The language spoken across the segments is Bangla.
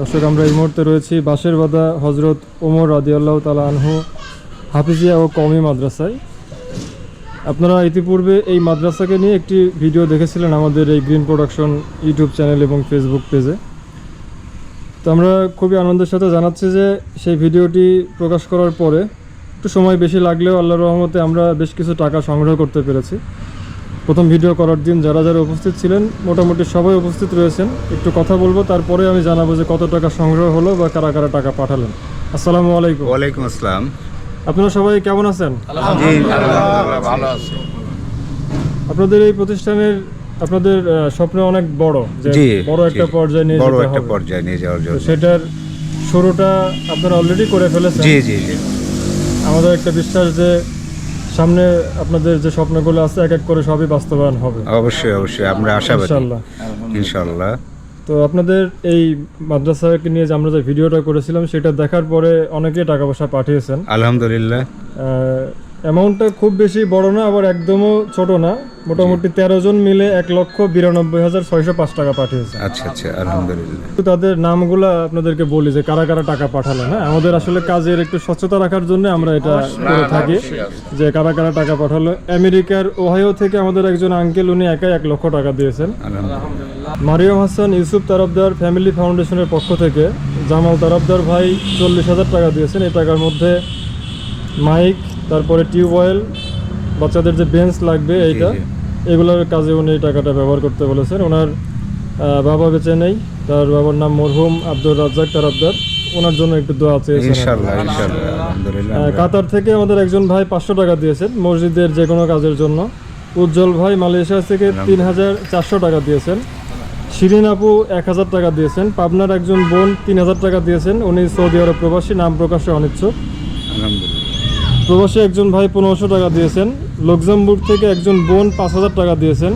দর্শক, আমরা এই মুহূর্তে রয়েছি বাঁশের বাদা হজরত ওমর রাদিয়াল্লাহ তালা আনহু হাফিজিয়া ও কমি মাদ্রাসায়। আপনারা ইতিপূর্বে এই মাদ্রাসাকে নিয়ে একটি ভিডিও দেখেছিলেন আমাদের এই গ্রিন প্রোডাকশন ইউটিউব চ্যানেল এবং ফেসবুক পেজে। তো আমরা খুবই আনন্দের সাথে জানাচ্ছি যে সেই ভিডিওটি প্রকাশ করার পরে একটু সময় বেশি লাগলেও আল্লাহর রহমতে আমরা বেশ কিছু টাকা সংগ্রহ করতে পেরেছি। প্রথম ভিডিও করার দিন যারা যারা উপস্থিত ছিলেন মোটামুটি সবাই উপস্থিত রয়েছেন। একটু কথা বলব তারপরে আমি জানাব যে কত টাকা সংগ্রহ হলো বা কারা কারা টাকা পাঠালেন। আসসালামু আলাইকুম। ওয়ালাইকুম আসসালাম। আপনারা সবাই কেমন আছেন? আপনাদের এই প্রতিষ্ঠানের আপনাদের স্বপ্ন অনেক বড় যে বড় একটা। পর্যায়ে নিয়ে বড় একটা পর্যায়ে নিয়ে যাওয়ার জন্য। সেটার শুরুটা আপনারা অলরেডি করে ফেলেছেন। জি জি জি। আমাদের একটা বিশ্বাস যে সামনে আপনাদের যে স্বপ্নগুলো আছে এক এক করে সবই বাস্তবায়ন হবে। অবশ্যই অবশ্যই। আমরা আশাবাদী। ইনশাল্লাহ। ইনশাআল্লাহ তো আপনাদের এই মাদ্রাসাকে নিয়ে যে আমরা যে ভিডিওটা করেছিলাম সেটা দেখার পরে অনেকে টাকা পয়সা পাঠিয়েছেন। আলহামদুলিল্লাহ। অ্যামাউন্টটা খুব বেশি বড় না আবার একদমও ছোট না। মোটামুটি তেরো জন মিলে এক লক্ষ বিরানব্বই হাজার ছয়শো পাঁচ টাকা পাঠিয়েছে। আচ্ছা আচ্ছা আলহামদুলিল্লাহ। তো তাদের নামগুলো আপনাদেরকে বলি যে কারা কারা টাকা পাঠালেন হ্যাঁ? আমাদের আসলে কাজের একটু স্বচ্ছতা রাখার জন্য আমরা এটা করে থাকি যে কারা কারা টাকা পাঠালো। আমেরিকার ওহাইও থেকে আমাদের একজন আঙ্কেল উনি একাই এক লক্ষ টাকা দিয়েছেন। মারিয়াম হাসান ইউসুফ তারফদার ফ্যামিলি ফাউন্ডেশনের পক্ষ থেকে জামাল তারফদার ভাই চল্লিশ হাজার টাকা দিয়েছেন। এই টাকার মধ্যে মাইক তারপরে টিউবওয়েল বাচ্চাদের যে বেঞ্চ লাগবে এইটা এগুলোর কাজে উনি এই টাকাটা ব্যবহার করতে বলেছেন। ওনার বাবা বেঁচে নেই তার বাবার নাম মরহুম আব্দুর রাজ্জাক তারফদার ওনার জন্য একটু দোয়া চেয়েছেন আমরা- কাতার থেকে আমাদের একজন ভাই পাঁচশো টাকা দিয়েছেন মসজিদের যে কোনো কাজের জন্য। উজ্জ্বল ভাই মালয়েশিয়া থেকে তিন হাজার চারশো টাকা দিয়েছেন। শিরিন আপু এক হাজার টাকা দিয়েছেন। পাবনার একজন বোন তিন হাজার টাকা দিয়েছেন। উনি সৌদি আরব প্রবাসী নাম প্রকাশে অনিচ্ছুক। আলহামদুলিল্লাহ। প্রবাসী একজন ভাই পনেরোশো টাকা দিয়েছেন। লক্সামবুর্গ থেকে একজন বোন পাঁচ হাজার টাকা দিয়েছেন।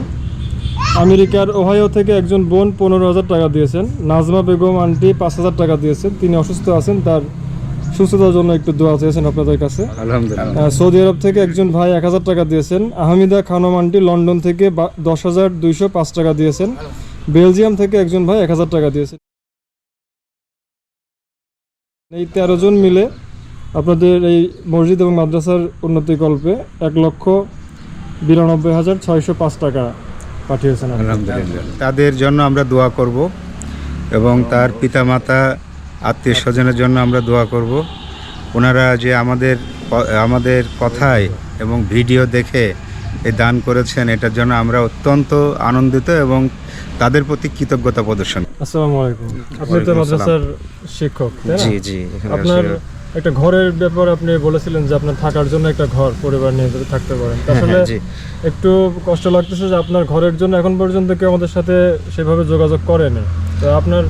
আমেরিকার ওহাইও থেকে একজন বোন পনেরো হাজার টাকা দিয়েছেন। নাজমা বেগম আন্টি পাঁচ হাজার টাকা দিয়েছেন। তিনি অসুস্থ আছেন তার সুস্থতার জন্য একটু দোয়া চেয়েছেন আপনাদের কাছে। সৌদি আরব থেকে একজন ভাই এক হাজার টাকা দিয়েছেন। আহমিদা খানম আন্টি লন্ডন থেকে দশ হাজার দুইশো পাঁচ টাকা দিয়েছেন। বেলজিয়াম থেকে একজন ভাই এক হাজার টাকা দিয়েছেন। এই তেরো জন মিলে আপনাদের এই মসজিদ এবং মাদ্রাসার উন্নতি কল্পে এক লক্ষ বিরানব্বই হাজার ছয়শো পাঁচ টাকা পাঠিয়েছেন আলহামদুলিল্লাহ। তাদের জন্য আমরা দোয়া করব এবং তার পিতামাতা আত্মীয় স্বজনের জন্য আমরা দোয়া করব। ওনারা যে আমাদের আমাদের কথায় এবং ভিডিও দেখে এ দান করেছেন এটার জন্য আমরা অত্যন্ত আনন্দিত এবং তাদের প্রতি কৃতজ্ঞতা প্রদর্শন। আসসালামু আলাইকুম। আপনি তো মাদ্রাসার শিক্ষক জি জি আপনার একটা ঘরের ব্যাপার আপনি বলেছিলেন যে আপনার থাকার জন্য একটা ঘর পরিবার নিয়ে যদি থাকতে পারেন। তা আসলে একটু কষ্ট লাগতেছে যে আপনার ঘরের জন্য এখন পর্যন্ত কেউ আমাদের সাথে সেভাবে যোগাযোগ করেনি। তো আপনার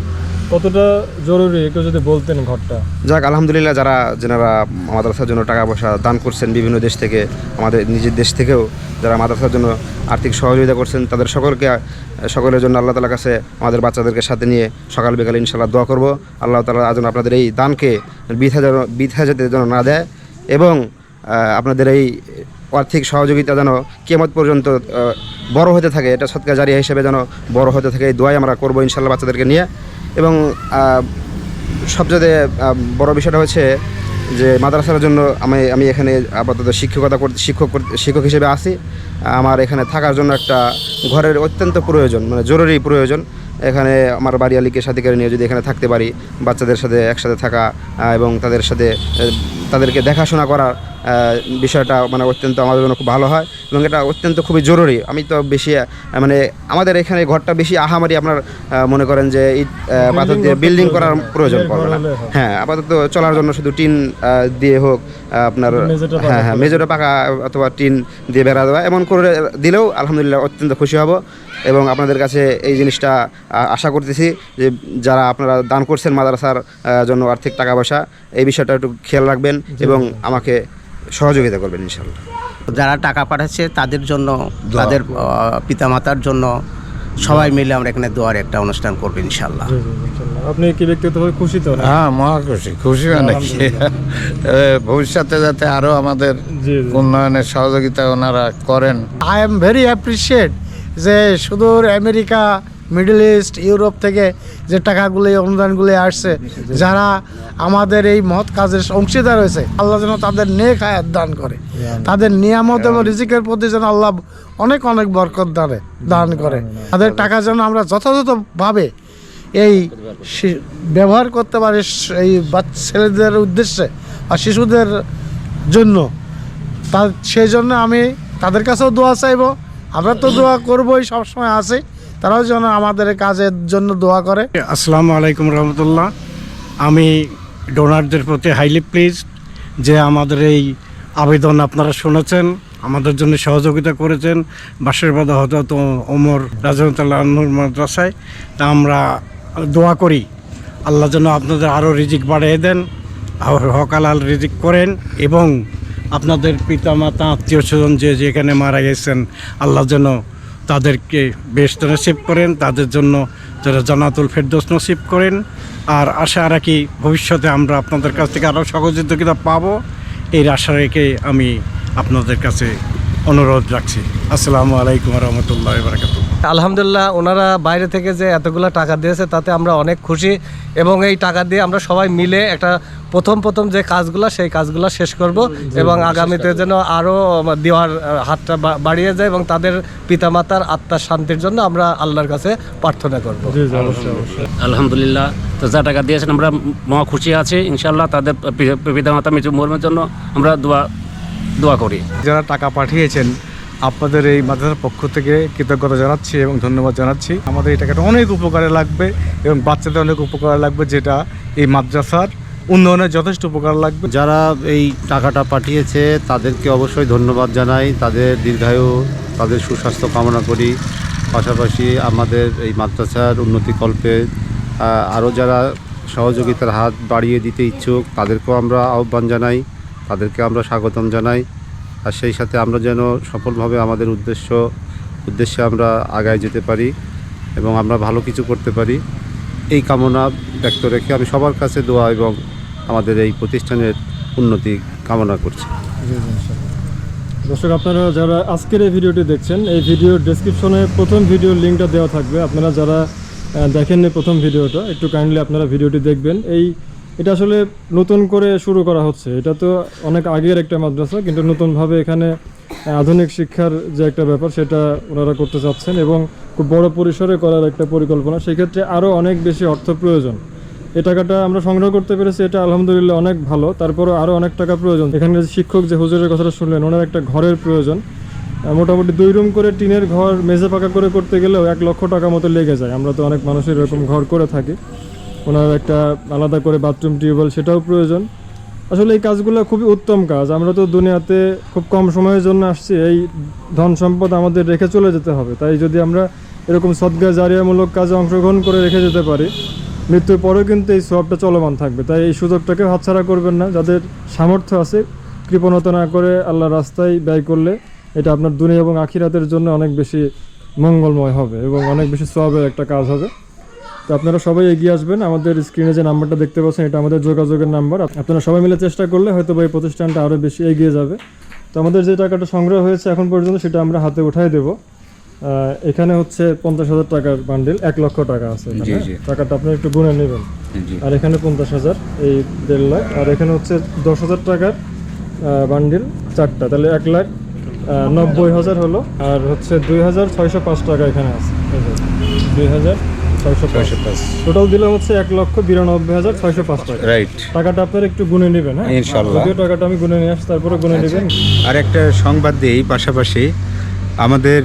কতটা জরুরি একটু যদি বলতেন ঘরটা? যাক, আলহামদুলিল্লাহ যারা যেনারা মাদ্রাসার জন্য টাকা পয়সা দান করছেন, বিভিন্ন দেশ থেকে, আমাদের নিজের দেশ থেকেও যারা মাদ্রাসার জন্য আর্থিক সহযোগিতা করছেন, তাদের সকলকে, সকলের জন্য আল্লাহ তালার কাছে আমাদের বাচ্চাদেরকে সাথে নিয়ে সকাল বিকালে ইনশাল্লাহ দোয়া করব। আল্লাহ তালা যেন আপনাদের এই দানকে বৃথা যেন, বৃথা যেতে যেন না দেয় এবং আপনাদের এই আর্থিক সহযোগিতা যেন কেমত পর্যন্ত বড় হতে থাকে, এটা সৎকার জারিয়া হিসেবে যেন বড় হতে থাকে, এই দোয়াই আমরা করব ইনশাল্লাহ বাচ্চাদেরকে নিয়ে। এবং সবচেয়ে বড় বিষয়টা হচ্ছে যে মাদ্রাসার জন্য আমি আমি এখানে আপাতত শিক্ষকতা শিক্ষক শিক্ষক হিসেবে আসি। আমার এখানে থাকার জন্য একটা ঘরের অত্যন্ত প্রয়োজন মানে জরুরি প্রয়োজন। এখানে আমার বাড়ি আলীকে সাথে করে নিয়ে যদি এখানে থাকতে পারি বাচ্চাদের সাথে একসাথে থাকা এবং তাদের সাথে তাদেরকে দেখাশোনা করা আহ, বিষয়টা মানে অত্যন্ত আমাদের জন্য খুব ভালো হয় এবং এটা অত্যন্ত খুবই জরুরি। আমি তো বেশি মানে আমাদের এখানে ঘরটা বেশি আহামারি আপনার মনে করেন যে ইট পাথর দিয়ে বিল্ডিং করার প্রয়োজন টিনের পড়বে না। হ্যাঁ। আপাতত চলার জন্য শুধু টিন দিয়ে হোক আপনার হ্যাঁ হ্যাঁ। মেজোটা পাকা অথবা টিন দিয়ে বেড়া দেওয়া। এমন করে দিলেও আলহামদুলিল্লাহ অত্যন্ত খুশি হব এবং আপনাদের কাছে এই জিনিসটা আশা করতেছি যে যারা আপনারা দান করছেন মাদ্রাসার জন্য আর্থিক টাকা পয়সা এই বিষয়টা একটু খেয়াল রাখবেন এবং আমাকে সহযোগিতা করবেন ইনশাল্লাহ যারা টাকা পাঠাচ্ছে তাদের জন্য তাদের পিতামাতার জন্য সবাই মিলে আমরা এখানে দোয়ার একটা অনুষ্ঠান করব ইনশাল্লাহ। আপনি কি ব্যক্তিগতভাবে খুশি তো? হ্যাঁ মহা খুশি। খুশি অনেক কি? ভবিষ্যতে যাতে আরও আমাদের উন্নয়নের সহযোগিতা ওনারা করেন। আই এম ভেরি অ্যাপ্রিসিয়েট যে সুদূর আমেরিকা মিডল ইস্ট ইউরোপ থেকে যে টাকাগুলি অনুদানগুলি আসছে যারা আমাদের এই মহৎ কাজের অংশীদার হয়েছে আল্লাহ যেন তাদের নেক হায়াত দান করে। তাদের নিয়ামত এবং রিজিকের প্রতি যেন আল্লাহ অনেক অনেক বরকত দানে দান করে। তাদের টাকা যেন আমরা যথাযথভাবে এই ব্যবহার করতে পারি এই বাচ্চা ছেলেদের উদ্দেশ্যে আর শিশুদের জন্য। তা সেই জন্য আমি তাদের কাছেও দোয়া চাইব। আমরা তো দোয়া করবোই সবসময় আছি। তারাও যেন আমাদের কাজের জন্য দোয়া করে। আসসালামু আলাইকুম রহমতুল্লাহ। আমি ডোনারদের প্রতি হাইলি প্লিজ যে আমাদের এই আবেদন আপনারা শুনেছেন, আমাদের জন্য সহযোগিতা করেছেন। বাসের বাদা হজরত ওমর রাজনতাল্লাহ মাদ্রাসায়। তা আমরা দোয়া করি, আল্লাহ যেন আপনাদের আরও রিজিক বাড়িয়ে দেন আর হকালাল রিজিক করেন এবং আপনাদের পিতা মাতা আত্মীয় স্বজন যে যেখানে মারা গেছেন, আল্লাহ যেন তাদেরকে বেস্ট নসিব করেন, তাদের জন্য যারা জানাতুল ফেরদোস নসিব করেন। আর আশা রাখি ভবিষ্যতে আমরা আপনাদের কাছ থেকে আরও সহযোগিতা পাবো। এই আশা রেখে আমি আপনাদের কাছে অনুরোধ রাখছি। আসসালামু আলাইকুম রহমতুল্লাহ বারকাতুহ আলহামদুলিল্লাহ, ওনারা বাইরে থেকে যে এতগুলো টাকা দিয়েছে, তাতে আমরা অনেক খুশি। এবং এই টাকা দিয়ে আমরা সবাই মিলে একটা প্রথম প্রথম যে কাজগুলো সেই কাজগুলো শেষ করব এবং আগামীতে যেন আরও দেওয়ার হাতটা বা- বাড়িয়ে যায় এবং তাদের পিতামাতার আত্মার শান্তির জন্য আমরা আল্লাহর কাছে প্রার্থনা করব। আলহামদুলিল্লাহ তো যা টাকা দিয়েছেন আমরা মহা খুশি আছি ইনশাল্লাহ তাদের পিতা মাতা মৃত্যু মরমের জন্য আমরা দোয়া দোয়া করি। যারা টাকা পাঠিয়েছেন আপনাদের এই মাদ্রাসার পক্ষ থেকে কৃতজ্ঞতা জানাচ্ছি এবং ধন্যবাদ জানাচ্ছি। আমাদের এই টাকাটা অনেক উপকারে লাগবে এবং বাচ্চাদের অনেক উপকারে লাগবে যেটা এই মাদ্রাসার উন্নয়নে যথেষ্ট উপকার লাগবে। যারা এই টাকাটা পাঠিয়েছে, তাদেরকে অবশ্যই ধন্যবাদ জানাই। তাদের দীর্ঘায়ু, তাদের সুস্বাস্থ্য কামনা করি। পাশাপাশি আমাদের এই মাদ্রাসার উন্নতিকল্পে আরও যারা সহযোগিতার হাত বাড়িয়ে দিতে ইচ্ছুক, তাদেরকেও আমরা আহ্বান জানাই। তাদেরকে আমরা স্বাগতম জানাই। আর সেই সাথে আমরা যেন সফলভাবে আমাদের উদ্দেশ্য, উদ্দেশ্যে আমরা আগায় যেতে পারি এবং আমরা ভালো কিছু করতে পারি। এই কামনা ব্যক্ত রেখে আমি সবার কাছে দোয়া এবং আমাদের এই প্রতিষ্ঠানের উন্নতি কামনা করছি। দর্শক, আপনারা যারা আজকের এই ভিডিওটি দেখছেন, এই ভিডিওর ডেসক্রিপশনে প্রথম ভিডিওর লিঙ্কটা দেওয়া থাকবে। আপনারা যারা দেখেননি প্রথম ভিডিওটা, একটু কাইন্ডলি আপনারা ভিডিওটি দেখবেন। এই, এটা আসলে নতুন করে শুরু করা হচ্ছে। এটা তো অনেক আগের একটা মাদ্রাসা, কিন্তু নতুনভাবে এখানে আধুনিক শিক্ষার যে একটা ব্যাপার, সেটা ওনারা করতে চাচ্ছেন এবং খুব বড় পরিসরে করার একটা পরিকল্পনা। সেক্ষেত্রে আরও অনেক বেশি অর্থ প্রয়োজন। এই টাকাটা আমরা সংগ্রহ করতে পেরেছি, এটা আলহামদুলিল্লাহ অনেক ভালো। তারপরও আরও অনেক টাকা প্রয়োজন। এখানে যে শিক্ষক যে হুজুরের কথাটা শুনলেন, ওনার একটা ঘরের প্রয়োজন। মোটামুটি দুই রুম করে টিনের ঘর মেঝে পাকা করে করতে গেলেও এক লক্ষ টাকা মতো লেগে যায়। আমরা তো অনেক মানুষের এরকম ঘর করে থাকি। ওনার একটা আলাদা করে বাথরুম, টিউবওয়েল, সেটাও প্রয়োজন। আসলে এই কাজগুলো খুবই উত্তম কাজ। আমরা তো দুনিয়াতে খুব কম সময়ের জন্য আসছি, এই ধন সম্পদ আমাদের রেখে চলে যেতে হবে। তাই যদি আমরা এরকম সদ্গা জারিয়ামূলক কাজে অংশগ্রহণ করে রেখে যেতে পারি মৃত্যুর পরেও কিন্তু এই সবটা চলমান থাকবে। তাই এই সুযোগটাকে হাতছাড়া করবেন না। যাদের সামর্থ্য আছে, কৃপণতা না করে আল্লাহ রাস্তায় ব্যয় করলে এটা আপনার দুনিয়া এবং আখিরাতের জন্য অনেক বেশি মঙ্গলময় হবে এবং অনেক বেশি সবের একটা কাজ হবে। তো আপনারা সবাই এগিয়ে আসবেন। আমাদের স্ক্রিনে যে নাম্বারটা দেখতে পাচ্ছেন, এটা আমাদের যোগাযোগের নাম্বার। আপনারা সবাই মিলে চেষ্টা করলে হয়তো এই প্রতিষ্ঠানটা আরও বেশি এগিয়ে যাবে। তো আমাদের যে টাকাটা সংগ্রহ হয়েছে এখন পর্যন্ত সেটা আমরা হাতে উঠাই দেবো। এখানে হচ্ছে পঞ্চাশ হাজার টাকার বান্ডিল এক লক্ষ টাকা আছে। টাকাটা আপনি একটু গুনে নেবেন। আর এখানে পঞ্চাশ হাজার এই দেড় লাখ। আর এখানে হচ্ছে দশ হাজার টাকার বান্ডিল চারটা। তাহলে এক লাখ নব্বই হাজার হলো। আর হচ্ছে দুই হাজার ছয়শো পাঁচ টাকা এখানে আছে। দুই হাজার ছয়শো পাঁচ। টোটাল দিলে হচ্ছে এক লক্ষ বিরানব্বই হাজার ছয়শো পাঁচ টাকা। রাইট টাকাটা আপনারা একটু গুনে নেবেন হ্যাঁ? ইনশাল্লাহ। যদিও টাকাটা আমি গুনে নিয়ে আসছি তারপরে গুনে নেবেন। আর একটা সংবাদ দিই পাশাপাশি। আমাদের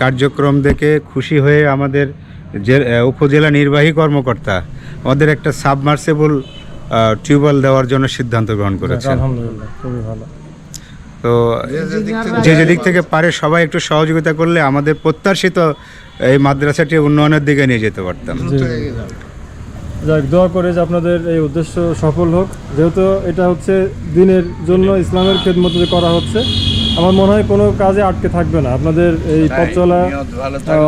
কার্যক্রম দেখে খুশি হয়ে আমাদের যে উপজেলা নির্বাহী কর্মকর্তা আমাদের একটা সাবমার্সেবল টিউবওয়েল দেওয়ার জন্য সিদ্ধান্ত গ্রহণ করেছেন। আলহামদুলিল্লাহ খুবই ভালো। তো যে যেদিক থেকে পারে সবাই একটু সহযোগিতা করলে আমাদের প্রত্যাশিত এই মাদ্রাসাটি উন্নয়নের দিকে নিয়ে যেতে পারতাম। যাক দোয়া করে যে আপনাদের এই উদ্দেশ্য সফল হোক। যেহেতু এটা হচ্ছে দিনের জন্য ইসলামের খেদমত করা হচ্ছে আমার মনে হয় কোনো কাজে আটকে থাকবে না। আপনাদের এই পথ চলা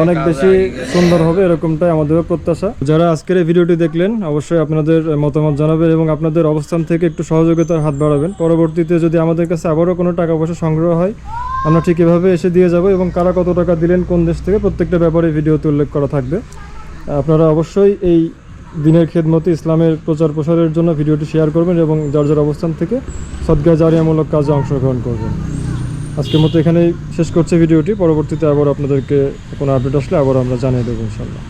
অনেক বেশি সুন্দর হবে এরকমটাই আমাদেরও প্রত্যাশা। যারা আজকের এই ভিডিওটি দেখলেন অবশ্যই আপনাদের মতামত জানাবেন এবং আপনাদের অবস্থান থেকে একটু সহযোগিতার হাত বাড়াবেন। পরবর্তীতে যদি আমাদের কাছে আবারও কোনো টাকা পয়সা সংগ্রহ হয় আমরা ঠিক এভাবে এসে দিয়ে যাব এবং কারা কত টাকা দিলেন কোন দেশ থেকে প্রত্যেকটা ব্যাপারে ভিডিওতে উল্লেখ করা থাকবে। আপনারা অবশ্যই এই দিনের খেদমতে ইসলামের প্রচার প্রসারের জন্য ভিডিওটি শেয়ার করবেন এবং যার যার অবস্থান থেকে সদ্গা জারিয়ামূলক কাজে অংশগ্রহণ করবেন। আজকের মতো এখানেই শেষ করছে ভিডিওটি। পরবর্তীতে আবার আপনাদেরকে কোনো আপডেট আসলে আবার আমরা জানিয়ে দেবো ইনশাল্লাহ